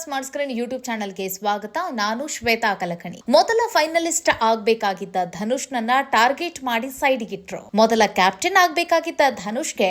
Smart screen YouTube ಚಾನಲ್ಗೆ ಸ್ವಾಗತ. ನಾನು ಶ್ವೇತಾ ಕಲಕಣಿ. ಮೊದಲ ಫೈನಲಿಸ್ಟ್ ಆಗ್ಬೇಕಾಗಿದ್ದ ಧನುಷ್ನನ್ನ ಟಾರ್ಗೆಟ್ ಮಾಡಿ ಸೈಡ್ಗಿಟ್ರು ಮೊದಲ ಕ್ಯಾಪ್ಟನ್ ಆಗ್ಬೇಕಾಗಿದ್ದ ಧನುಷ್ಗೆ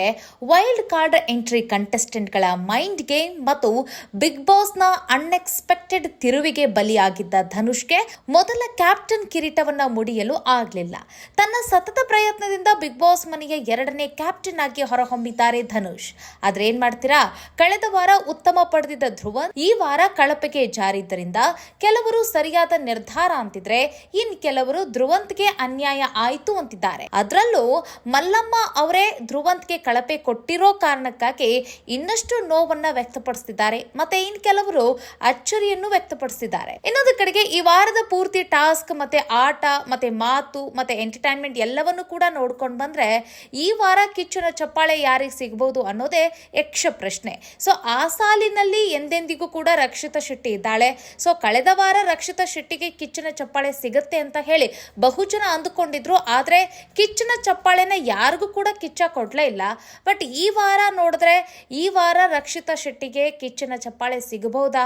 ವೈಲ್ಡ್ ಕಾರ್ಡ್ ಎಂಟ್ರಿ ಕಂಟೆಸ್ಟೆಂಟ್ಗಳ ಮೈಂಡ್ ಗೇಮ್ ಮತ್ತು ಬಿಗ್ ಬಾಸ್ನ ಅನ್ಎಕ್ಸ್ಪೆಕ್ಟೆಡ್ ತಿರುವಿಗೆ ಬಲಿಯಾಗಿದ್ದ ಧನುಷ್ಗೆ ಮೊದಲ ಕ್ಯಾಪ್ಟನ್ ಕಿರೀಟವನ್ನ ಮುಡಿಯಲು ಆಗ್ಲಿಲ್ಲ. ತನ್ನ ಸತತ ಪ್ರಯತ್ನದಿಂದ ಬಿಗ್ ಬಾಸ್ ಮನೆಯ ಎರಡನೇ ಕ್ಯಾಪ್ಟನ್ ಆಗಿ ಹೊರಹೊಮ್ಮಿದ್ದಾರೆ ಧನುಷ್. ಆದ್ರೆ ಏನ್ ಮಾಡ್ತೀರಾ? ಕಳೆದ ವಾರ ಉತ್ತಮ ಪಡೆದಿದ್ದ ಧ್ರುವನ್ ಈ ಕಳಪೆಗೆ ಜಾರಿದ್ದರಿಂದ ಕೆಲವರು ಸರಿಯಾದ ನಿರ್ಧಾರ ಅಂತಿದ್ರೆ ಇನ್ ಕೆಲವರು ಧ್ರುವಂತ್ಗೆ ಅನ್ಯಾಯ ಆಯಿತು ಅಂತಿದ್ದಾರೆ. ಅದರಲ್ಲೂ ಮಲ್ಲಮ್ಮ ಅವರೇ ಧ್ರುವಂತ್ಗೆ ಕಳಪೆ ಕೊಟ್ಟಿರೋ ಕಾರಣಕ್ಕಾಗಿ ಇನ್ನಷ್ಟು ನೋವನ್ನ ವ್ಯಕ್ತಪಡಿಸಿದ್ದಾರೆ ಮತ್ತೆ ಇನ್ ಕೆಲವರು ಅಚ್ಚರಿಯನ್ನು ವ್ಯಕ್ತಪಡಿಸಿದ್ದಾರೆ ಇನ್ನೊಂದು ಕಡೆಗೆ ಈ ವಾರದ ಪೂರ್ತಿ ಟಾಸ್ಕ್ ಮತ್ತೆ ಆಟ ಮತ್ತೆ ಮಾತು ಮತ್ತೆ ಎಂಟರ್ಟೈನ್ಮೆಂಟ್ ಎಲ್ಲವನ್ನು ಕೂಡ ನೋಡ್ಕೊಂಡು ಬಂದ್ರೆ ಈ ವಾರ ಕಿಚ್ಚನ ಚಪ್ಪಾಳೆ ಯಾರಿಗೆ ಸಿಗಬಹುದು ಅನ್ನೋದೇ ಯಕ್ಷ ಪ್ರಶ್ನೆ. ಸೊ ಆ ಸಾಲಿನಲ್ಲಿ ಎಂದೆಂದಿಗೂ ಕೂಡ ರಕ್ಷಿತಾ ಶೆಟ್ಟಿ ಇದ್ದಾಳೆ. ಸೊ ಕಳೆದ ವಾರ ರಕ್ಷಿತಾ ಶೆಟ್ಟಿಗೆ ಕಿಚ್ಚನ ಚಪ್ಪಾಳೆ ಸಿಗುತ್ತೆ ಅಂತ ಹೇಳಿ ಬಹುಜನ ಅಂದುಕೊಂಡಿದ್ರು. ಆದರೆ ಕಿಚ್ಚನ ಚಪ್ಪಾಳೆನ ಯಾರಿಗೂ ಕೂಡ ಕಿಚ್ಚ ಕೊಡ್ಲೇ ಇಲ್ಲ. ಬಟ್ ಈ ವಾರ ನೋಡಿದ್ರೆ ಈ ವಾರ ರಕ್ಷಿತಾ ಶೆಟ್ಟಿಗೆ ಕಿಚ್ಚನ ಚಪ್ಪಾಳೆ ಸಿಗಬಹುದಾ?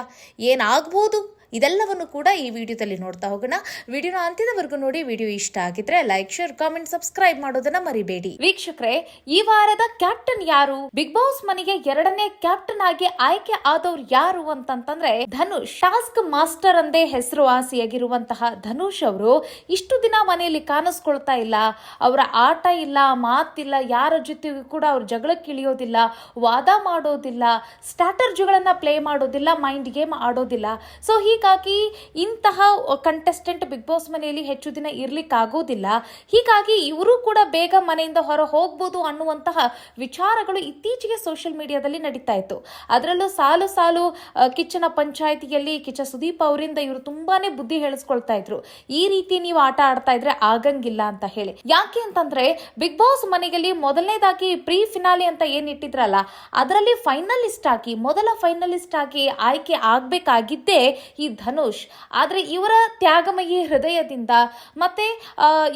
ಏನಾಗಬಹುದು ಇದೆಲ್ಲವನ್ನು ಕೂಡ ಈ ವಿಡಿಯೋದಲ್ಲಿ ನೋಡ್ತಾ ಹೋಗೋಣ. ವಿಡಿಯೋನ ಅಂತ್ಯದವರೆಗೂ ನೋಡಿ, ವಿಡಿಯೋ ಇಷ್ಟ ಆಗಿದ್ರೆ ಲೈಕ್ ಶೇರ್ ಕಾಮೆಂಟ್ ಸಬ್ಸ್ಕ್ರೈಬ್ ಮಾಡೋದನ್ನ ಮರಿಬೇಡಿ. ವೀಕ್ಷಕರೇ, ಈ ವಾರದ ಕ್ಯಾಪ್ಟನ್ ಯಾರು? ಬಿಗ್ ಬಾಸ್ ಮನೆಗೆ ಎರಡನೇ ಕ್ಯಾಪ್ಟನ್ ಆಗಿ ಆಯ್ಕೆ ಆದವ್ರು ಯಾರು ಅಂತಂತಂದ್ರೆ, ಧನುಷ್. ಟಾಸ್ಕ್ ಮಾಸ್ಟರ್ ಅಂದೇ ಹೆಸರುವಾಸಿಯಾಗಿರುವಂತಹ ಧನುಷ್ ಅವರು ಇಷ್ಟು ದಿನ ಮನೆಯಲ್ಲಿ ಕಾಣಿಸ್ಕೊಳ್ತಾ ಇಲ್ಲ. ಅವರ ಆಟ ಇಲ್ಲ, ಮಾತಿಲ್ಲ, ಯಾರ ಜೊತೆಗೂ ಕೂಡ ಅವ್ರ ಜಗಳಕ್ಕೆ ಇಳಿಯೋದಿಲ್ಲ, ವಾದ ಮಾಡೋದಿಲ್ಲ ಸ್ಟ್ರಾಟರ್ಜಿಗಳನ್ನ ಪ್ಲೇ ಮಾಡೋದಿಲ್ಲ ಮೈಂಡ್ ಗೇಮ್ ಆಡೋದಿಲ್ಲ. ಸೊ ಹೀಗಾಗಿ ಇಂತಹ ಕಂಟೆಸ್ಟೆಂಟ್ ಬಿಗ್ ಬಾಸ್ ಮನೆಯಲ್ಲಿ ಹೆಚ್ಚು ದಿನ ಇರ್ಲಿಕ್ಕಾಗೋದಿಲ್ಲ. ಹೀಗಾಗಿ ಇವರು ಕೂಡ ಬೇಗ ಮನೆಯಿಂದ ಹೊರ ಹೋಗ್ಬೋದು ಅನ್ನುವಂತಹ ವಿಚಾರಗಳು ಇತ್ತೀಚೆಗೆ ಸೋಷಿಯಲ್ ಮೀಡಿಯಾದಲ್ಲಿ ನಡೀತಾ ಇತ್ತು. ಅದರಲ್ಲೂ ಸಾಲು ಸಾಲು ಕಿಚ್ಚನ ಪಂಚಾಯಿತಿಯಲ್ಲಿ ಕಿಚ್ಚ ಸುದೀಪ್ ಅವರಿಂದ ಇವರು ತುಂಬಾನೇ ಬುದ್ಧಿ ಹೇಳಿಸ್ಕೊಳ್ತಾ ಇದ್ರು. ಈ ರೀತಿ ನೀವು ಆಟ ಆಡ್ತಾ ಇದ್ರೆ ಆಗಂಗಿಲ್ಲ ಅಂತ ಹೇಳಿ. ಯಾಕೆ ಅಂತಂದ್ರೆ ಬಿಗ್ ಬಾಸ್ ಮನೆಯಲ್ಲಿ ಮೊದಲನೇದಾಗಿ ಪ್ರೀ ಫಿನಾಲಿ ಅಂತ ಏನ್ ಇಟ್ಟಿದ್ರಲ್ಲ, ಅದರಲ್ಲಿ ಫೈನಲಿಸ್ಟ್ ಆಗಿ, ಮೊದಲ ಫೈನಲಿಸ್ಟ್ ಆಗಿ ಆಯ್ಕೆ ಆಗ್ಬೇಕಾಗಿದ್ದೇ ಧನುಷ್. ಆದ್ರೆ ಇವರ ತ್ಯಾಗಮಯಿ ಹೃದಯದಿಂದ ಮತ್ತೆ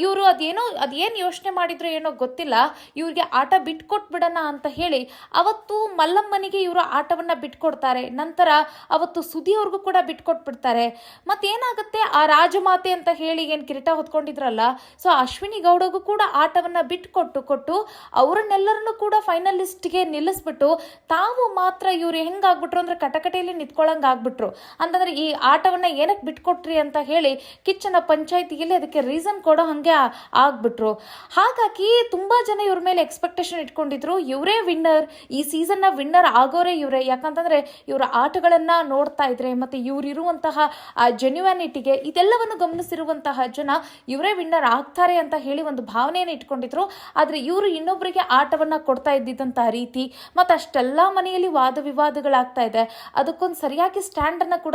ಇವರು ಅದೇನೋ, ಅದೇನು ಯೋಚನೆ ಮಾಡಿದ್ರು ಏನೋ ಗೊತ್ತಿಲ್ಲ. ಇವ್ರಿಗೆ ಆಟ ಬಿಟ್ಕೊಟ್ಬಿಡೋಣ ಅಂತ ಹೇಳಿ ಅವತ್ತು ಮಲ್ಲಮ್ಮನಿಗೆ ಇವರು ಆಟವನ್ನ ಬಿಟ್ಕೊಡ್ತಾರೆ. ನಂತರ ಅವತ್ತು ಸುದಿ ಅವ್ರಿಗೂ ಕೂಡ ಬಿಟ್ಕೊಟ್ಬಿಡ್ತಾರೆ. ಮತ್ತೇನಾಗುತ್ತೆ? ಆ ರಾಜಮಾತೆ ಅಂತ ಹೇಳಿ ಏನು ಕಿರೀಟ ಹೊತ್ಕೊಂಡಿದ್ರಲ್ಲ, ಸೊ ಅಶ್ವಿನಿ ಗೌಡಗೂ ಕೂಡ ಆಟವನ್ನ ಬಿಟ್ಕೊಟ್ಟು ಕೊಟ್ಟು ಅವರನ್ನೆಲ್ಲರನ್ನು ಕೂಡ ಫೈನಲಿಸ್ಟ್ಗೆ ನಿಲ್ಲಿಸ್ಬಿಟ್ಟು ತಾವು ಮಾತ್ರ ಇವ್ರು ಹೆಂಗಾಗ್ಬಿಟ್ರು ಅಂದ್ರೆ ಕಟಕಟೆಯಲ್ಲಿ ನಿಂತ್ಕೊಳ್ಳಂಗ್ ಆಗ್ಬಿಟ್ರು ಅಂತಂದ್ರೆ ಈ ಆಟವನ್ನ ಏನಕ್ಕೆ ಬಿಟ್ಕೊಟ್ರಿ ಅಂತ ಹೇಳಿ ಕಿಚ್ಚನ ಪಂಚಾಯತಿಯಲ್ಲಿ ಅದಕ್ಕೆ ರೀಸನ್ ಕೊಡೋ ಹಂಗೆ ಆಗ್ಬಿಟ್ರು. ಹಾಗಾಗಿ ತುಂಬಾ ಜನ ಇವ್ರ ಮೇಲೆ ಎಕ್ಸ್ಪೆಕ್ಟೇಷನ್ ಇಟ್ಕೊಂಡಿದ್ರು. ಇವರೇ ವಿನ್ನರ್ ಈ ಸೀಸನ್ನ ವಿನ್ನರ್ ಆಗೋರೇ ಇವರೇ. ಯಾಕಂತಂದ್ರೆ ಇವರ ಆಟಗಳನ್ನ ನೋಡ್ತಾ ಇದ್ರೆ ಮತ್ತೆ ಇವರಿರುವಂತಹ ಆ ಜೆನ್ಯುವಾನಿಟಿಗೆ ಇದೆಲ್ಲವನ್ನು ಗಮನಿಸಿರುವಂತಹ ಜನ ಇವರೇ ವಿನ್ನರ್ ಆಗ್ತಾರೆ ಅಂತ ಹೇಳಿ ಒಂದು ಭಾವನೆಯನ್ನು ಇಟ್ಕೊಂಡಿದ್ರು. ಆದ್ರೆ ಇವರು ಇನ್ನೊಬ್ಬರಿಗೆ ಆಟವನ್ನ ಕೊಡ್ತಾ ಇದ್ದಿದ್ದಂತಹ ರೀತಿ ಮತ್ತೆ ಅಷ್ಟೆಲ್ಲ ಮನೆಯಲ್ಲಿ ವಾದ ವಿವಾದಗಳಾಗ್ತಾ ಇದೆ. ಅದಕ್ಕೊಂದು ಸರಿಯಾಗಿ ಸ್ಟ್ಯಾಂಡ್ ಅನ್ನ ಕೂಡ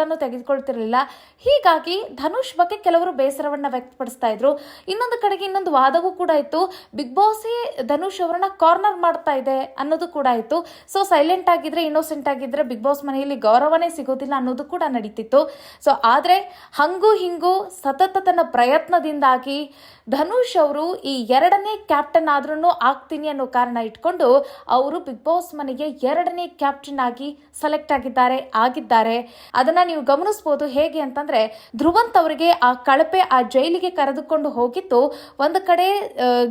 ತೆಗೆದುಕೊಳ್ತಿರ್ಲಿಲ್ಲ ಹೀಗಾಗಿ ಧನುಷ್ ಬಗ್ಗೆ ಕೆಲವರು ಬೇಸರವನ್ನ ವ್ಯಕ್ತಪಡಿಸ್ತಾ ಇದ್ರು. ಇನ್ನೊಂದು ಕಡೆಗೆ ಇನ್ನೊಂದು ವಾದವೂ ಕೂಡ ಇತ್ತು. ಬಿಗ್ ಬಾಸೇ ಧನುಷ್ ಅವರನ್ನ ಕಾರ್ನರ್ ಮಾಡ್ತಾ ಇದೆ ಅನ್ನೋದು ಕೂಡ ಇತ್ತು. ಸೊ ಸೈಲೆಂಟ್ ಆಗಿದ್ರೆ ಇನ್ನೋಸೆಂಟ್ ಆಗಿದ್ರೆ ಬಿಗ್ ಬಾಸ್ ಮನೆಯಲ್ಲಿ ಗೌರವನೇ ಸಿಗೋದಿಲ್ಲ ಅನ್ನೋದು ಕೂಡ ನಡೀತಿತ್ತು. ಸೊ ಆದ್ರೆ ಹಂಗು ಹಿಂಗು ಸತತ ತನ್ನ ಪ್ರಯತ್ನದಿಂದಾಗಿ ಧನುಷ್ ಅವರು ಈ ಎರಡನೇ ಕ್ಯಾಪ್ಟನ್ ಆದ್ರೂ ಆಗ್ತೀನಿ ಅನ್ನೋ ಕಾರಣ ಇಟ್ಕೊಂಡು ಅವರು ಬಿಗ್ ಬಾಸ್ ಮನೆಗೆ ಎರಡನೇ ಕ್ಯಾಪ್ಟನ್ ಆಗಿ ಸೆಲೆಕ್ಟ್ ಆಗಿದ್ದಾರೆ ಆಗಿದ್ದಾರೆ. ಅದನ್ನ ನೀವು ಗಮನಿಸಬಹುದು ಹೇಗೆ ಅಂತಂದ್ರೆ, ಧ್ರುವಂತ್ ಅವರಿಗೆ ಆ ಕಳಪೆ ಆ ಜೈಲಿಗೆ ಕರೆದುಕೊಂಡು ಹೋಗಿದ್ದು, ಒಂದು ಕಡೆ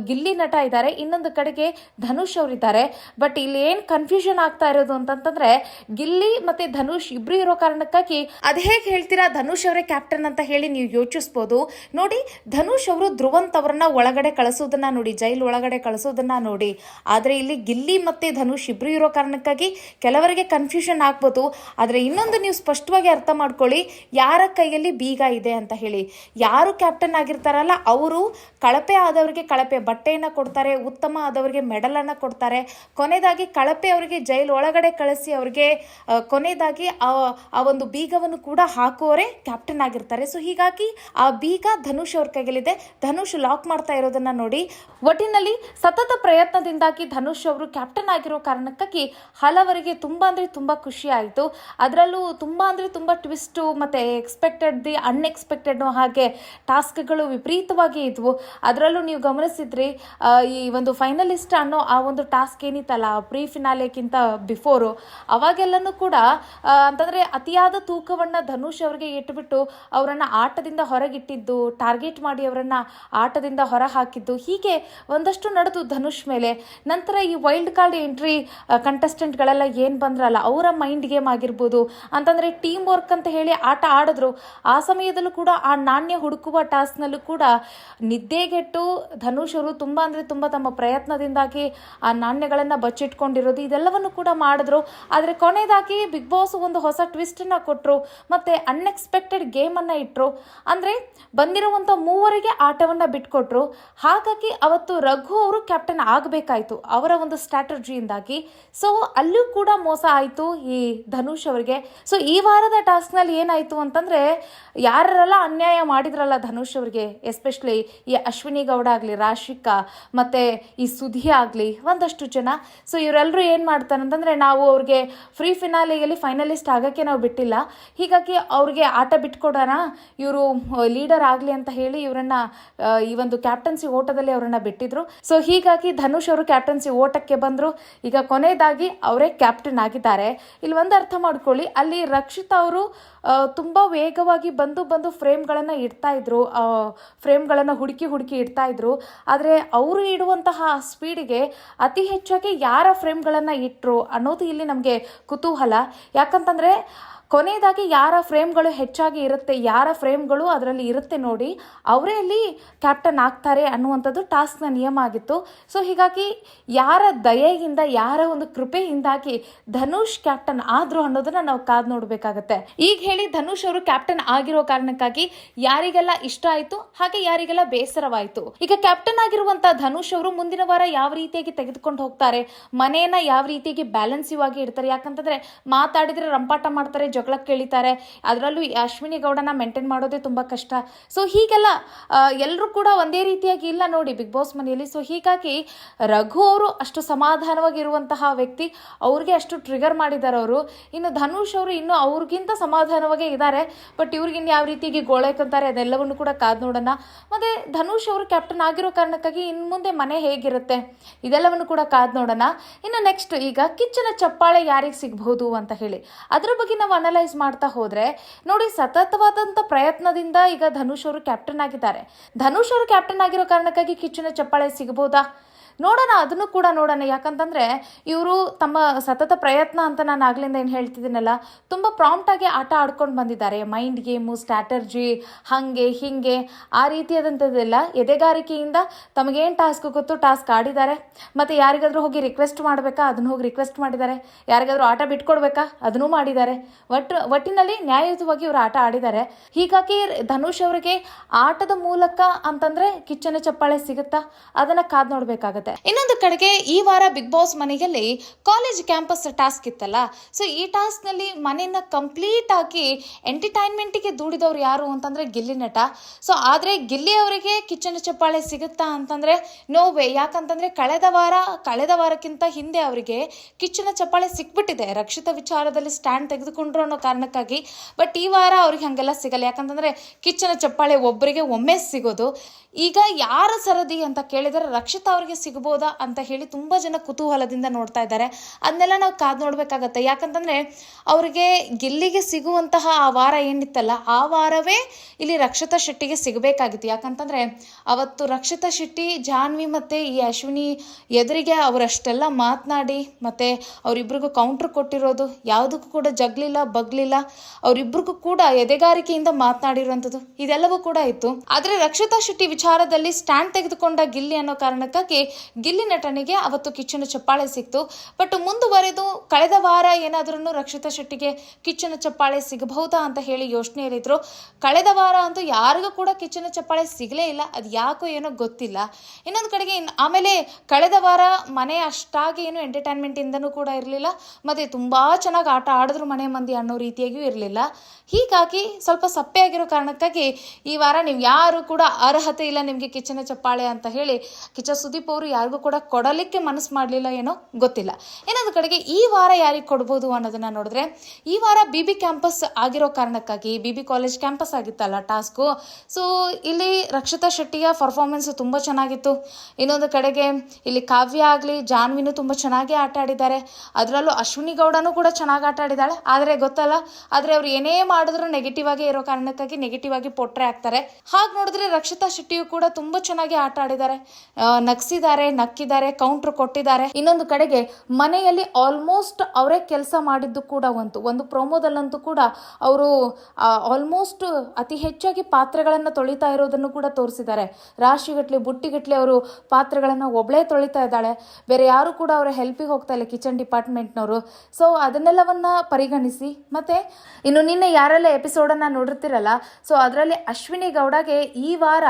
ಗಿಲ್ಲಿ ನಟ ಇದ್ದಾರೆ, ಇನ್ನೊಂದು ಕಡೆಗೆ ಧನುಷ್ ಅವರಿದ್ದಾರೆ. ಬಟ್ ಇಲ್ಲಿ ಏನ್ ಕನ್ಫ್ಯೂಷನ್ ಆಗ್ತಾ ಇರೋದು ಅಂತಂದ್ರೆ ಗಿಲ್ಲಿ ಮತ್ತೆ ಧನುಷ್ ಇಬ್ರು ಇರೋ ಕಾರಣಕ್ಕಾಗಿ ಅದ್ ಹೇಗೆ ಹೇಳ್ತೀರಾ, ಧನುಷ್ ಅವರೇ ಕ್ಯಾಪ್ಟನ್ ಅಂತ ಹೇಳಿ ನೀವು ಯೋಚಿಸ್ಬೋದು. ನೋಡಿ, ಧನುಷ್ ಅವರು ಧ್ರುವಂತ್ ಅವರನ್ನ ಒಳಗಡೆ ಕಳಿಸೋದನ್ನ ನೋಡಿ, ಜೈಲ್ ಒಳಗಡೆ ಕಳಿಸೋದನ್ನ ನೋಡಿ. ಆದ್ರೆ ಇಲ್ಲಿ ಗಿಲ್ಲಿ ಮತ್ತೆ ಧನುಷ್ ಇಬ್ರು ಇರೋ ಕಾರಣಕ್ಕಾಗಿ ಕೆಲವರಿಗೆ ಕನ್ಫ್ಯೂಷನ್ ಆಗ್ಬೋದು. ಆದ್ರೆ ಇನ್ನೊಂದು ನೀವು ಸ್ಪಷ್ಟವಾಗಿ ಅರ್ಥ ಮಾಡ್ಕೊಳ್ಳಿ ಯಾರ ಕೈಯಲ್ಲಿ ಬೀಗ ಇದೆ ಅಂತ ಹೇಳಿ. ಯಾರು ಕ್ಯಾಪ್ಟನ್ ಆಗಿರ್ತಾರಲ್ಲ, ಅವರು ಕಳಪೆ ಆದವರಿಗೆ ಕಳಪೆ, ಬಟ್ಟೆಯನ್ನು ಕೊಡ್ತಾರೆ, ಉತ್ತಮ ಆದವರಿಗೆ ಮೆಡಲನ್ನು ಕೊಡ್ತಾರೆ. ಕೊನೆಯದಾಗಿ ಕಳಪೆ ಅವರಿಗೆ ಜೈಲು ಒಳಗಡೆ ಕಳಿಸಿ ಅವರಿಗೆ ಕೊನೆಯದಾಗಿ ಆ ಆ ಒಂದು ಬೀಗವನ್ನು ಕೂಡ ಹಾಕುವವರೇ ಕ್ಯಾಪ್ಟನ್ ಆಗಿರ್ತಾರೆ. ಸೊ ಹೀಗಾಗಿ ಆ ಬೀಗ ಧನುಷ್ ಅವ್ರ ಕೈಯಲ್ಲಿದೆ. ಧನುಷ್ ಲಾಕ್ ಮಾಡ್ತಾ ಇರೋದನ್ನ ನೋಡಿ. ಒಟ್ಟಿನಲ್ಲಿ ಸತತ ಪ್ರಯತ್ನದಿಂದಾಗಿ ಧನುಷ್ ಅವರು ಕ್ಯಾಪ್ಟನ್ ಆಗಿರೋ ಕಾರಣಕ್ಕಾಗಿ ಹಲವರಿಗೆ ತುಂಬಾ ಅಂದ್ರೆ ತುಂಬಾ ಖುಷಿ ಆಯಿತು. ಅದರಲ್ಲೂ ತುಂಬಾ ಅಂದ್ರೆ ತುಂಬಾ ಟ್ವಿಸ್ಟು ಮತ್ತೆ ಎಕ್ಸ್ಪೆಕ್ಟೆಡ್ ದಿ ಅನ್ಎಕ್ಸ್ಪೆಕ್ಟೆಡ್ ಹಾಗೆ ಟಾಸ್ಕ್ಗಳು ವಿಪರೀತವಾಗಿ ಇದ್ವು. ಅದರಲ್ಲೂ ನೀವು ಗಮನಿಸಿದ್ರಿ ಈ ಒಂದು ಫೈನಲಿಸ್ಟ್ ಅನ್ನೋ ಆ ಒಂದು ಟಾಸ್ಕ್ ಏನಿತ್ತಲ್ಲ ಪ್ರೀ ಫಿನಾಲೆಗಿಂತ ಬಿಫೋರು ಅವಾಗೆಲ್ಲನೂ ಕೂಡ ಅಂತಂದರೆ ಅಂತಂದ್ರೆ ಅತಿಯಾದ ತೂಕವನ್ನು ಧನುಷ್ ಅವರಿಗೆ ಇಟ್ಬಿಟ್ಟು ಅವರನ್ನು ಆಟದಿಂದ ಹೊರಗಿಟ್ಟಿದ್ದು ಟಾರ್ಗೆಟ್ ಮಾಡಿ ಅವರನ್ನು ಆಟದಿಂದ ಹೊರ ಹಾಕಿದ್ದು ಹೀಗೆ ಒಂದಷ್ಟು ನಡೆದು ಧನುಷ್ ಮೇಲೆ. ನಂತರ ಈ ವೈಲ್ಡ್ ಕಾರ್ಡ್ ಎಂಟ್ರಿ ಕಂಟೆಸ್ಟೆಂಟ್ಗಳೆಲ್ಲ ಏನು ಬಂದ್ರಲ್ಲ, ಅವರ ಮೈಂಡ್ ಗೇಮ್ ಆಗಿರ್ಬೋದು, ಅಂತಂದ್ರೆ ಟೀಮ್ ವರ್ಕ್ ಅಂತ ಹೇಳಿ ಆಟ ಆಡಿದ್ರು. ಆ ಸಮಯದಲ್ಲೂ ಕೂಡ ಆ ನಾಣ್ಯ ಹುಡುಕುವ ಟಾಸ್ಕ್ನಲ್ಲೂ ಕೂಡ ನಿದ್ದೆಗೆಟ್ಟು ಧನುಷ್ ಅವರು ತುಂಬ ಅಂದರೆ ತುಂಬ ತಮ್ಮ ಪ್ರಯತ್ನದಿಂದಾಗಿ ಆ ನಾಣ್ಯಗಳನ್ನು ಬಚ್ಚಿಟ್ಕೊಂಡಿರೋದು. ಇದೆಲ್ಲವನ್ನು ಕೂಡ ಮಾಡಿದ್ರು. ಆದರೆ ಕೊನೆಯದಾಗಿ ಬಿಗ್ ಬಾಸ್ ಒಂದು ಹೊಸ ಟ್ವಿಸ್ಟನ್ನು ಕೊಟ್ಟರು ಮತ್ತು ಅನ್ಎಕ್ಸ್ಪೆಕ್ಟೆಡ್ ಗೇಮನ್ನು ಇಟ್ಟರು ಅಂದರೆ ಬಂದಿರುವಂಥ ಮೂವರಿಗೆ ಆಟವನ್ನು ಬಿಟ್ಕೊಟ್ರು. ಹಾಗಾಗಿ ಅವತ್ತು ರಘು ಅವರು ಕ್ಯಾಪ್ಟನ್ ಆಗಬೇಕಾಯಿತು ಅವರ ಒಂದು ಸ್ಟ್ರಾಟಜಿಯಿಂದಾಗಿ ಸೊ ಅಲ್ಲೂ ಕೂಡ ಮೋಸ ಆಯಿತು ಈ ಧನುಷ್ ಅವರಿಗೆ. ಸೊ ಈ ವಾರದ ಟಾಸ್ಕ್ನಲ್ಲಿ ಏನಾಯಿತು ಅಂತಂದರೆ ಯಾರೆಲ್ಲ ಅನ್ಯಾಯ ಮಾಡಿದ್ರಲ್ಲ ಧನುಷ್ ಅವರಿಗೆ ಎಸ್ಪೆಷಲಿ ಈ ಅಶ್ವಿನಿ ಗೌಡ ಆಗಲಿ, ರಾಶಿಕಾ, ಮತ್ತು ಈ ಸುಧಿ ಆಗಲಿ, ಒಂದಷ್ಟು ಜನ. ಸೊ ಇವರೆಲ್ಲರೂ ಏನು ಮಾಡ್ತಾರೆ ಅಂತಂದರೆ ನಾವು ಅವ್ರಿಗೆ ಫ್ರೀ ಫಿನಾಲೆಯಲ್ಲಿ ಫೈನಲಿಸ್ಟ್ ಆಗೋಕ್ಕೆ ನಾವು ಬಿಟ್ಟಿಲ್ಲ. ಹೀಗಾಗಿ ಅವ್ರಿಗೆ ಆಟ ಬಿಟ್ಕೊಡೋಣ, ಇವರು ಲೀಡರ್ ಆಗಲಿ ಅಂತ ಹೇಳಿ ಇವರನ್ನ ಈ ಒಂದು ಕ್ಯಾಪ್ಟನ್ಸಿ ಓಟದಲ್ಲಿ ಅವರನ್ನು ಬಿಟ್ಟಿದ್ರು. ಸೊ ಹೀಗಾಗಿ ಧನುಷ್ ಅವರು ಕ್ಯಾಪ್ಟನ್ಸಿ ಓಟಕ್ಕೆ ಬಂದರು. ಈಗ ಕೊನೆಯದಾಗಿ ಅವರೇ ಕ್ಯಾಪ್ಟನ್ ಆಗಿದ್ದಾರೆ. ಇಲ್ಲಿ ಒಂದು ಅರ್ಥ ಮಾಡ್ಕೊಳ್ಳಿ, ಅಲ್ಲಿ ರಕ್ಷಿತ್ ಅವರು ತುಂಬ ವೇಗವಾಗಿ ಬಂದು ಬಂದು ಫ್ರೇಮ್ಗಳನ್ನು ಇಡ್ತಾ ಇದ್ರು. ಫ್ರೇಮ್ಗಳನ್ನು ಹುಡುಕಿ ಹುಡುಕಿ ಇಡ್ತಾ ಇದ್ರು. ಆದರೆ ಅವರು ಇಡುವಂತಹ ಸ್ಪೀಡಿಗೆ ಅತಿ ಹೆಚ್ಚಾಗಿ ಯಾರ ಫ್ರೇಮ್ಗಳನ್ನು ಇಟ್ಟರು ಅನ್ನೋದು ಇಲ್ಲಿ ನಮಗೆ ಕುತೂಹಲ. ಯಾಕಂತಂದರೆ ಕೊನೆಯದಾಗಿ ಯಾರ ಫ್ರೇಮ್ಗಳು ಹೆಚ್ಚಾಗಿ ಇರುತ್ತೆ, ಯಾರ ಫ್ರೇಮ್ಗಳು ಅದರಲ್ಲಿ ಇರುತ್ತೆ ನೋಡಿ, ಅವರೇ ಅಲ್ಲಿ ಕ್ಯಾಪ್ಟನ್ ಆಗ್ತಾರೆ ಅನ್ನುವಂಥದ್ದು ಟಾಸ್ಕ್ನ ನಿಯಮ ಆಗಿತ್ತು. ಸೊ, ಹೀಗಾಗಿ ಯಾರ ದಯೆಯಿಂದ, ಯಾರ ಒಂದು ಕೃಪೆಯಿಂದಾಗಿ ಧನುಷ್ ಕ್ಯಾಪ್ಟನ್ ಆದ್ರು ಅನ್ನೋದನ್ನ ನಾವು ಕಾದ್ ನೋಡಬೇಕಾಗತ್ತೆ. ಈಗ ಹೇಳಿ, ಧನುಷ್ ಅವರು ಕ್ಯಾಪ್ಟನ್ ಆಗಿರೋ ಕಾರಣಕ್ಕಾಗಿ ಯಾರಿಗೆಲ್ಲ ಇಷ್ಟ ಆಯಿತು, ಹಾಗೆ ಯಾರಿಗೆಲ್ಲ ಬೇಸರವಾಯಿತು? ಈಗ ಕ್ಯಾಪ್ಟನ್ ಆಗಿರುವಂತಹ ಧನುಷ್ ಅವರು ಮುಂದಿನ ವಾರ ಯಾವ ರೀತಿಯಾಗಿ ತೆಗೆದುಕೊಂಡು ಹೋಗ್ತಾರೆ? ಮನೆಯನ್ನ ಯಾವ ರೀತಿಯಾಗಿ ಬ್ಯಾಲೆನ್ಸಿವ್ ಆಗಿ ಇಡ್ತಾರೆ? ಯಾಕಂತಂದ್ರೆ ಮಾತಾಡಿದ್ರೆ ರಂಪಾಟ ಮಾಡ್ತಾರೆ ಜಗಳಕ್ಕೆ ಕೇಳಿತಾರೆ. ಅದರಲ್ಲೂ ಅಶ್ವಿನಿ ಗೌಡನ ಮೇಂಟೈನ್ ಮಾಡೋದೇ ತುಂಬ ಕಷ್ಟ. ಸೊ ಹೀಗೆಲ್ಲ ಎಲ್ಲರೂ ಕೂಡ ಒಂದೇ ರೀತಿಯಾಗಿ ಇಲ್ಲ ನೋಡಿ ಬಿಗ್ ಬಾಸ್ ಮನೆಯಲ್ಲಿ. ಸೊ ಹೀಗಾಗಿ ರಘು ಅವರು ಅಷ್ಟು ಸಮಾಧಾನವಾಗಿರುವಂತಹ ವ್ಯಕ್ತಿ ಅವ್ರಿಗೆ ಅಷ್ಟು ಟ್ರಿಗರ್ ಮಾಡಿದ್ದಾರೆ ಅವರು. ಇನ್ನು ಧನುಷ್ ಅವರು ಇನ್ನು ಅವ್ರಿಗಿಂತ ಸಮಾಧಾನವಾಗೇ ಇದ್ದಾರೆ. ಬಟ್ ಇವ್ರಿಗಿನ್ನು ಯಾವ ರೀತಿಯಾಗಿ ಗೋಳೈಕಂತಾರೆ ಅದೆಲ್ಲವನ್ನು ಕೂಡ ಕಾದು ನೋಡೋಣ. ಮತ್ತೆ ಧನುಷ್ ಅವರು ಕ್ಯಾಪ್ಟನ್ ಆಗಿರೋ ಕಾರಣಕ್ಕಾಗಿ ಇನ್ನು ಮುಂದೆ ಮನೆ ಹೇಗಿರುತ್ತೆ? ಇದೆಲ್ಲವನ್ನು ಕೂಡ ಕಾದು ನೋಡೋಣ. ಇನ್ನು ನೆಕ್ಸ್ಟ್ ಈಗ ಕಿಚ್ಚನ ಚಪ್ಪಾಳೆ ಯಾರಿಗೆ ಸಿಗಬಹುದು ಅಂತ ಹೇಳಿ. ಅದ್ರ ಬಗ್ಗೆ ನಾವು ಅನಲೈಸ್ ಮಾಡ್ತಾ ಹೋದ್ರೆ, ನೋಡಿ ಸತತವಾದಂಥ ಪ್ರಯತ್ನದಿಂದ ಈಗ ಧನುಷ್ ಅವರು ಕ್ಯಾಪ್ಟನ್ ಆಗಿದ್ದಾರೆ. ಧನುಷ್ ಅವರು ಕ್ಯಾಪ್ಟನ್ ಆಗಿರೋ ಕಾರಣಕ್ಕಾಗಿ ಕಿಚ್ಚಿನ ಚಪ್ಪಾಳೆ ಸಿಗಬಹುದಾ? ನೋಡೋಣ, ಅದನ್ನು ಕೂಡ ನೋಡೋಣ. ಯಾಕಂತಂದರೆ ಇವರು ತಮ್ಮ ಸತತ ಪ್ರಯತ್ನ ಅಂತ ನಾನು ಆಗ್ಲಿಂದ ಏನು ಹೇಳ್ತಿದ್ದೀನಲ್ಲ, ತುಂಬ ಪ್ರಾಂಪ್ಟಾಗಿ ಆಟ ಆಡ್ಕೊಂಡು ಬಂದಿದ್ದಾರೆ. ಮೈಂಡ್ ಗೇಮು ಸ್ಟ್ರಾಟರ್ಜಿ ಹಾಗೆ, ಹೀಗೆ, ಆ ರೀತಿಯಾದಂಥದ್ದೆಲ್ಲ ಎದೆಗಾರಿಕೆಯಿಂದ ತಮಗೇನು ಟಾಸ್ಕ್ ಗೊತ್ತು ಟಾಸ್ಕ್ ಆಡಿದ್ದಾರೆ. ಮತ್ತು ಯಾರಿಗಾದರೂ ಹೋಗಿ ರಿಕ್ವೆಸ್ಟ್ ಮಾಡಬೇಕಾ, ಅದನ್ನು ಹೋಗಿ ರಿಕ್ವೆಸ್ಟ್ ಮಾಡಿದ್ದಾರೆ. ಯಾರಿಗಾದರೂ ಆಟ ಬಿಟ್ಕೊಡ್ಬೇಕಾ, ಅದನ್ನೂ ಮಾಡಿದ್ದಾರೆ. ಒಟ್ಟು ಒಟ್ಟಿನಲ್ಲಿ ನ್ಯಾಯಯುತವಾಗಿ ಇವರು ಆಟ ಆಡಿದ್ದಾರೆ. ಹೀಗಾಗಿ ಧನುಷ್ ಅವರಿಗೆ ಆಟದ ಮೂಲಕ ಅಂತಂದರೆ ಕಿಚ್ಚನ ಚಪ್ಪಾಳೆ ಸಿಗುತ್ತಾ? ಅದನ್ನು ಕಾದ್ ನೋಡ್ಬೇಕಾಗತ್ತೆ. ಇನ್ನೊಂದು ಕಡೆಗೆ ಈ ವಾರ ಬಿಗ್ ಬಾಸ್ ಮನೆಯಲ್ಲಿ ಕಾಲೇಜ್ ಕ್ಯಾಂಪಸ್ ಟಾಸ್ಕ್ ಇತ್ತಲ್ಲ ಸೊ ಈ ಟಾಸ್ಕ್ನಲ್ಲಿ ಮನೆಯನ್ನ ಕಂಪ್ಲೀಟ್ ಆಗಿ ಎಂಟರ್ಟೈನ್ಮೆಂಟ್ಗೆ ದೂಡಿದವ್ರು ಯಾರು ಅಂತಂದ್ರೆ ಗಿಲ್ಲಿ ನಟ. ಸೊ ಆದ್ರೆ ಗಿಲ್ಲಿ ಅವರಿಗೆ ಕಿಚ್ಚನ ಚಪ್ಪಾಳೆ ಸಿಗುತ್ತಾ ಅಂತಂದ್ರೆ ವೇ ಯಾಕಂತಂದ್ರೆ ಕಳೆದ ವಾರ, ಕಳೆದ ವಾರಕ್ಕಿಂತ ಹಿಂದೆ ಅವರಿಗೆ ಕಿಚ್ಚನ ಚಪ್ಪಾಳೆ ಸಿಕ್ಬಿಟ್ಟಿದೆ. ರಕ್ಷಿತ ವಿಚಾರದಲ್ಲಿ ಸ್ಟ್ಯಾಂಡ್ ತೆಗೆದುಕೊಂಡ್ರು ಅನ್ನೋ ಕಾರಣಕ್ಕಾಗಿ. ಬಟ್ ಈ ವಾರ ಅವ್ರಿಗೆ ಹಂಗೆಲ್ಲ ಸಿಗಲ್ಲ. ಯಾಕಂತಂದ್ರೆ ಕಿಚ್ಚನ ಚಪ್ಪಾಳೆ ಒಬ್ಬರಿಗೆ ಒಮ್ಮೆ ಸಿಗೋದು. ಈಗ ಯಾರ ಸರದಿ ಅಂತ ಕೇಳಿದರೆ ರಕ್ಷಿತ ಅವರಿಗೆ ಸಿಗ್ಬೋದಾ ಅಂತ ಹೇಳಿ ತುಂಬ ಜನ ಕುತೂಹಲದಿಂದ ನೋಡ್ತಾ ಇದ್ದಾರೆ. ಅದನ್ನೆಲ್ಲ ನಾವು ಕಾದು ನೋಡಬೇಕಾಗತ್ತೆ. ಯಾಕಂತಂದ್ರೆ ಅವರಿಗೆ ಗಿಲ್ಲಿಗೆ ಸಿಗುವಂತಹ ಆ ವಾರ ಏನಿತ್ತಲ್ಲ, ಆ ವಾರವೇ ಇಲ್ಲಿ ರಕ್ಷಿತಾ ಶೆಟ್ಟಿಗೆ ಸಿಗಬೇಕಾಗಿತ್ತು. ಯಾಕಂತಂದ್ರೆ ಅವತ್ತು ರಕ್ಷಿತಾ ಶೆಟ್ಟಿ, ಜಾನ್ವಿ ಮತ್ತೆ ಈ ಅಶ್ವಿನಿ ಎದುರಿಗೆ ಅವರಷ್ಟೆಲ್ಲ ಮಾತನಾಡಿ ಮತ್ತೆ ಅವರಿಬ್ರಿಗೂ ಕೌಂಟರ್ ಕೊಟ್ಟಿರೋದು, ಯಾವುದಕ್ಕೂ ಕೂಡ ಜಗ್ಲಿಲ್ಲ, ಬಗ್ಲಿಲ್ಲ. ಅವರಿಬ್ರಿಗೂ ಕೂಡ ಎದೆಗಾರಿಕೆಯಿಂದ ಮಾತನಾಡಿರುವಂಥದ್ದು ಇದೆಲ್ಲವೂ ಕೂಡ ಇತ್ತು. ಆದರೆ ರಕ್ಷಿತಾ ಶೆಟ್ಟಿ ವಿಚಾರದಲ್ಲಿ ಸ್ಟ್ಯಾಂಡ್ ತೆಗೆದುಕೊಂಡ ಗಿಲ್ಲಿ ಅನ್ನೋ ಕಾರಣಕ್ಕಾಗಿ ಗಿಲ್ಲಿ ನಟನಿಗೆ ಅವತ್ತು ಕಿಚ್ಚನ ಚಪ್ಪಾಳೆ ಸಿಕ್ತು. ಬಟ್ ಮುಂದುವರೆದು ಕಳೆದ ವಾರ ಏನಾದ್ರೂ ರಕ್ಷಿತಾ ಶೆಟ್ಟಿಗೆ ಕಿಚ್ಚನ ಚಪ್ಪಾಳೆ ಸಿಗಬಹುದಾ ಅಂತ ಹೇಳಿ ಯೋಚನೆಯಲ್ಲಿದ್ರು ಕಳೆದ ವಾರ ಅಂತೂ ಯಾರಿಗೂ ಕೂಡ ಕಿಚ್ಚನ ಚಪ್ಪಾಳೆ ಸಿಗಲೇ ಇಲ್ಲ. ಅದು ಯಾಕೋ ಏನೋ ಗೊತ್ತಿಲ್ಲ. ಇನ್ನೊಂದು ಕಡೆಗೆ ಆಮೇಲೆ ಕಳೆದ ವಾರ ಮನೆ ಅಷ್ಟಾಗಿ ಏನು ಎಂಟರ್ಟೈನ್ಮೆಂಟ್ ಇಂದನೂ ಕೂಡ ಇರಲಿಲ್ಲ. ಮತ್ತೆ ತುಂಬಾ ಚೆನ್ನಾಗಿ ಆಟ ಆಡಿದ್ರು ಮನೆ ಮಂದಿ ಅನ್ನೋ ರೀತಿಯಾಗಿಯೂ ಇರಲಿಲ್ಲ. ಹೀಗಾಗಿ ಸ್ವಲ್ಪ ಸಪ್ಪೆ ಆಗಿರೋ ಕಾರಣಕ್ಕಾಗಿ ಈ ವಾರ ನೀವು ಯಾರು ಕೂಡ ಅರ್ಹತೆ ಇಲ್ಲ ನಿಮಗೆ ಕಿಚ್ಚನ ಚಪ್ಪಾಳೆ ಅಂತ ಹೇಳಿ ಕಿಚ್ಚ ಸುದೀಪ್ ಅವರು ಯಾರಿಗೂ ಕೂಡ ಕೊಡಲಿಕ್ಕೆ ಮನಸ್ಸು ಮಾಡಲಿಲ್ಲ ಏನೋ ಗೊತ್ತಿಲ್ಲ. ಇನ್ನೊಂದು ಕಡೆಗೆ ಈ ವಾರ ಯಾರಿಗೆ ಕೊಡ್ಬೋದು ಅನ್ನೋದನ್ನ ನೋಡಿದ್ರೆ, ಈ ವಾರ ಬಿ ಬಿ ಕ್ಯಾಂಪಸ್ ಆಗಿರೋ ಕಾರಣಕ್ಕಾಗಿ ಬಿ ಬಿ ಕಾಲೇಜ್ ಕ್ಯಾಂಪಸ್ ಆಗಿತ್ತಲ್ಲ ಟಾಸ್ಕು ಸೊ ಇಲ್ಲಿ ರಕ್ಷಿತಾ ಶೆಟ್ಟಿಯ ಪರ್ಫಾರ್ಮೆನ್ಸ್ ತುಂಬ ಚೆನ್ನಾಗಿತ್ತು. ಇನ್ನೊಂದು ಕಡೆಗೆ ಇಲ್ಲಿ ಕಾವ್ಯ ಆಗಲಿ, ಜಾನ್ವಿನೂ ತುಂಬ ಚೆನ್ನಾಗಿ ಆಟ ಆಡಿದ್ದಾರೆ. ಅದರಲ್ಲೂ ಅಶ್ವಿನಿ ಗೌಡನೂ ಕೂಡ ಚೆನ್ನಾಗಿ ಆಟ ಆಡಿದ್ದಾಳೆ. ಆದರೆ ಗೊತ್ತಲ್ಲ, ಆದರೆ ಅವ್ರು ಏನೇ ಮಾಡಿದ್ರು ನೆಗೆಟಿವ್ ಆಗಿ ಇರೋ ಕಾರಣಕ್ಕಾಗಿ ನೆಗೆಟಿವ್ ಆಗಿ ಪೊಟ್ರೆ ಆಗ್ತಾರೆ. ಹಾಗೆ ನೋಡಿದ್ರೆ ರಕ್ಷಿತಾ ಶೆಟ್ಟಿಯು ಕೂಡ ತುಂಬ ಚೆನ್ನಾಗಿ ಆಟ ಆಡಿದ್ದಾರೆ. ನಗಿಸಿದ್ದಾರೆ. ನಕ್ಕಿದ್ದಾರೆ ಕೌಂಟರ್ ಕೊಟ್ಟಿದ್ದಾರೆ. ಇನ್ನೊಂದು ಕಡೆಗೆ ಮನೆಯಲ್ಲಿ ಆಲ್ಮೋಸ್ಟ್ ಅವರೇ ಕೆಲಸ ಮಾಡಿದ್ದು ಕೂಡ ಒಂದು. ಒಂದು ಪ್ರೊಮೋದಲ್ಲಂತೂ ಕೂಡ ಅವರು ಆಲ್ಮೋಸ್ಟ್ ಅತಿ ಹೆಚ್ಚಾಗಿ ಪಾತ್ರೆಗಳನ್ನು ತೊಳಿತಾ ಇರೋದನ್ನು ಕೂಡ ತೋರಿಸಿದ್ದಾರೆ. ರಾಶಿಗಟ್ಲೆ ಬುಟ್ಟಿಗಟ್ಲೆ ಅವರು ಪಾತ್ರೆಗಳನ್ನು ಒಬ್ಬಳೇ ತೊಳಿತಾ ಇದ್ದಾಳೆ. ಬೇರೆ ಯಾರು ಕೂಡ ಅವರ ಹೆಲ್ಪಿಗೆ ಹೋಗ್ತಾ ಇಲ್ಲ ಕಿಚನ್ ಡಿಪಾರ್ಟ್ಮೆಂಟ್ನವರು ಸೊ ಅದನ್ನೆಲ್ಲವನ್ನ ಪರಿಗಣಿಸಿ, ಮತ್ತೆ ಇನ್ನು ನಿನ್ನೆ ಯಾರೆಲ್ಲ ಎಪಿಸೋಡನ್ನು ನೋಡಿರ್ತಿರಲ್ಲ ಸೊ ಅದರಲ್ಲಿ ಅಶ್ವಿನಿ ಗೌಡಗೆ ಈ ವಾರ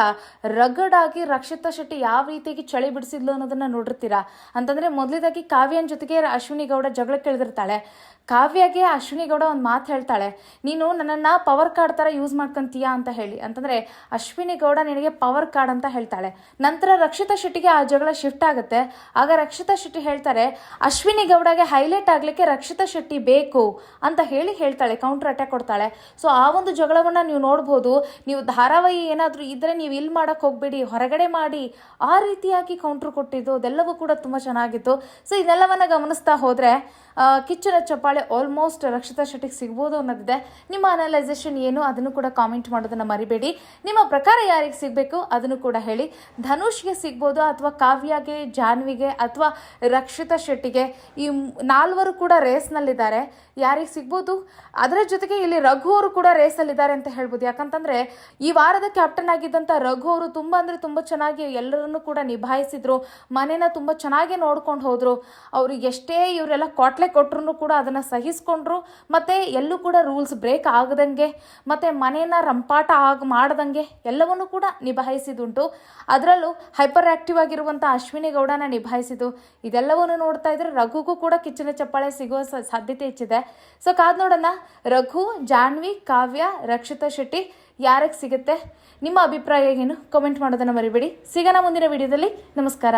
ರಗಡಾಗಿ ರಕ್ಷಿತಾ ಶೆಟ್ಟಿ ಯಾವ ರೀತಿಯಾಗಿ ಚಳಿ ಬಿಡಿಸಿದ್ಲು ಅನ್ನೋದನ್ನ ನೋಡಿರ್ತೀರಾ? ಅಂತಂದ್ರೆ ಮೊದಲೇದಾಗಿ ಕಾವ್ಯನ ಜೊತೆಗೆ ಅಶ್ವಿನಿ ಗೌಡ ಜಗಳಕ್ಕೆ ಇಳಿದಿರ್ತಾಳೆ ಕಾವ್ಯಗೆ ಅಶ್ವಿನಿ ಗೌಡ ಒಂದು ಮಾತು ಹೇಳ್ತಾಳೆ, ನೀನು ನನ್ನನ್ನು ಪವರ್ ಕಾರ್ಡ್ ಥರ ಯೂಸ್ ಮಾಡ್ಕೊಂತೀಯಾ ಅಂತ ಹೇಳಿ. ಅಂತಂದರೆ ಅಶ್ವಿನಿ ಗೌಡ ನಿನಗೆ ಪವರ್ ಕಾರ್ಡ್ ಅಂತ ಹೇಳ್ತಾಳೆ. ನಂತರ ರಕ್ಷಿತಾ ಶೆಟ್ಟಿಗೆ ಆ ಜಗಳ ಶಿಫ್ಟ್ ಆಗುತ್ತೆ. ಆಗ ರಕ್ಷಿತಾ ಶೆಟ್ಟಿ ಹೇಳ್ತಾರೆ, ಅಶ್ವಿನಿ ಗೌಡಗೆ ಹೈಲೈಟ್ ಆಗಲಿಕ್ಕೆ ರಕ್ಷಿತಾ ಶೆಟ್ಟಿ ಬೇಕು ಅಂತ ಹೇಳಿ ಹೇಳ್ತಾಳೆ ಕೌಂಟರ್ ಅಟ್ಯಾಕ್ ಕೊಡ್ತಾಳೆ. ಸೊ ಆ ಒಂದು ಜಗಳವನ್ನು ನೀವು ನೋಡ್ಬೋದು. ನೀವು ಧಾರಾವಾಹಿ ಏನಾದರೂ ಇದ್ದರೆ ನೀವು ಇಲ್ಲಿ ಮಾಡೋಕ್ಕೆ ಹೋಗ್ಬೇಡಿ, ಹೊರಗಡೆ ಮಾಡಿ ಆ ರೀತಿಯಾಗಿ ಕೌಂಟ್ರ್ ಕೊಟ್ಟಿದ್ದು, ಅದೆಲ್ಲವೂ ಕೂಡ ತುಂಬ ಚೆನ್ನಾಗಿತ್ತು. ಸೊ ಇದೆಲ್ಲವನ್ನು ಗಮನಿಸ್ತಾ ಹೋದರೆ ಕಿಚ್ಚನ ಚಪ್ಪಾಳೆ ಆಲ್ಮೋಸ್ಟ್ ರಕ್ಷಿತಾ ಶೆಟ್ಟಿಗೆ ಸಿಗ್ಬೋದು ಅನ್ನೋದಿದೆ. ನಿಮ್ಮ ಅನಲೈಸೇಷನ್ ಏನು ಅದನ್ನು ಕೂಡ ಕಾಮೆಂಟ್ ಮಾಡೋದನ್ನು ಮರಿಬೇಡಿ. ನಿಮ್ಮ ಪ್ರಕಾರ ಯಾರಿಗೆ ಸಿಗಬೇಕು ಅದನ್ನು ಕೂಡ ಹೇಳಿ. ಧನುಷ್ಗೆ ಸಿಗ್ಬೋದು ಅಥವಾ ಕಾವ್ಯಗೆ, ಜಾನ್ವಿಗೆ ಅಥವಾ ರಕ್ಷಿತಾ ಶೆಟ್ಟಿಗೆ? ಈ ನಾಲ್ವರು ಕೂಡ ರೇಸ್ನಲ್ಲಿದ್ದಾರೆ ಯಾರಿಗೆ ಸಿಗ್ಬೋದು? ಅದರ ಜೊತೆಗೆ ಇಲ್ಲಿ ರಘು ಅವರು ಕೂಡ ರೇಸಲ್ಲಿದ್ದಾರೆ ಅಂತ ಹೇಳ್ಬೋದು. ಯಾಕಂತಂದ್ರೆ ಈ ವಾರದ ಕ್ಯಾಪ್ಟನ್ ಆಗಿದ್ದಂಥ ರಘು ಅವರು ತುಂಬ ಅಂದರೆ ತುಂಬ ಚೆನ್ನಾಗಿ ಎಲ್ಲರನ್ನು ಕೂಡ ನಿಭಾಯಿಸಿದ್ರು. ಮನೇನ ತುಂಬ ಚೆನ್ನಾಗಿ ನೋಡ್ಕೊಂಡು ಹೋದರು. ಅವರು ಎಷ್ಟೇ ಇವರೆಲ್ಲ ಕೊಟ್ಲೆ ಕೊಟ್ಟರು ಕೂಡ ಅದನ್ನು ಸಹಿಸ್ಕೊಂಡ್ರು. ಮತ್ತೆ ಎಲ್ಲೂ ಕೂಡ ರೂಲ್ಸ್ ಬ್ರೇಕ್ ಆಗದಂಗೆ, ಮತ್ತೆ ಮನೇನ ರಂಪಾಟ ಆಗಿ ಮಾಡ್ದಂಗೆ ಎಲ್ಲವನ್ನೂ ಕೂಡ ನಿಭಾಯಿಸಿದುಂಟು. ಅದರಲ್ಲೂ ಹೈಪರ್ ಆಕ್ಟಿವ್ ಆಗಿರುವಂಥ ಅಶ್ವಿನಿ ಗೌಡನ ನಿಭಾಯಿಸಿದ್ದು. ಇದೆಲ್ಲವನ್ನು ನೋಡ್ತಾ ಇದ್ರೆ ರಘುಗೂ ಕೂಡ ಕಿಚ್ಚನ ಚಪ್ಪಾಳೆ ಸಿಗುವ ಸಾಧ್ಯತೆ ಹೆಚ್ಚಿದೆ. ಸೊ ಕಾದ್ ನೋಡೋಣ. ರಘು, ಜಾನ್ವಿ, ಕಾವ್ಯ, ರಕ್ಷಿತಾ ಶೆಟ್ಟಿ, ಯಾರಿಗೆ ಸಿಗುತ್ತೆ? ನಿಮ್ಮ ಅಭಿಪ್ರಾಯ ಏನು? ಕಮೆಂಟ್ ಮಾಡೋದನ್ನು ಮರಿಬೇಡಿ. ಸಿಗೋಣ ಮುಂದಿನ ವಿಡಿಯೋದಲ್ಲಿ. ನಮಸ್ಕಾರ.